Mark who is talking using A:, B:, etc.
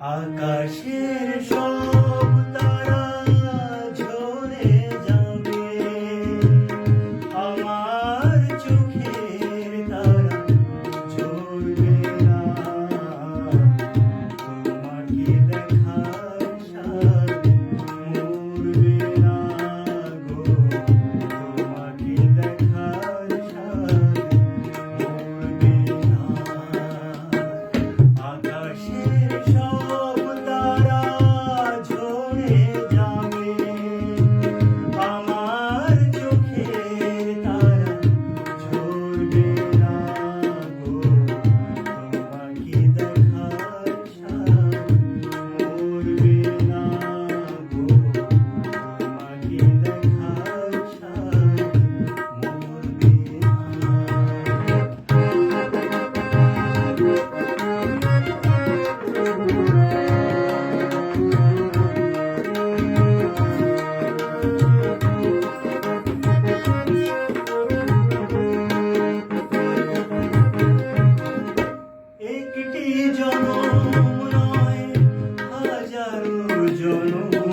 A: আকাশের সব canım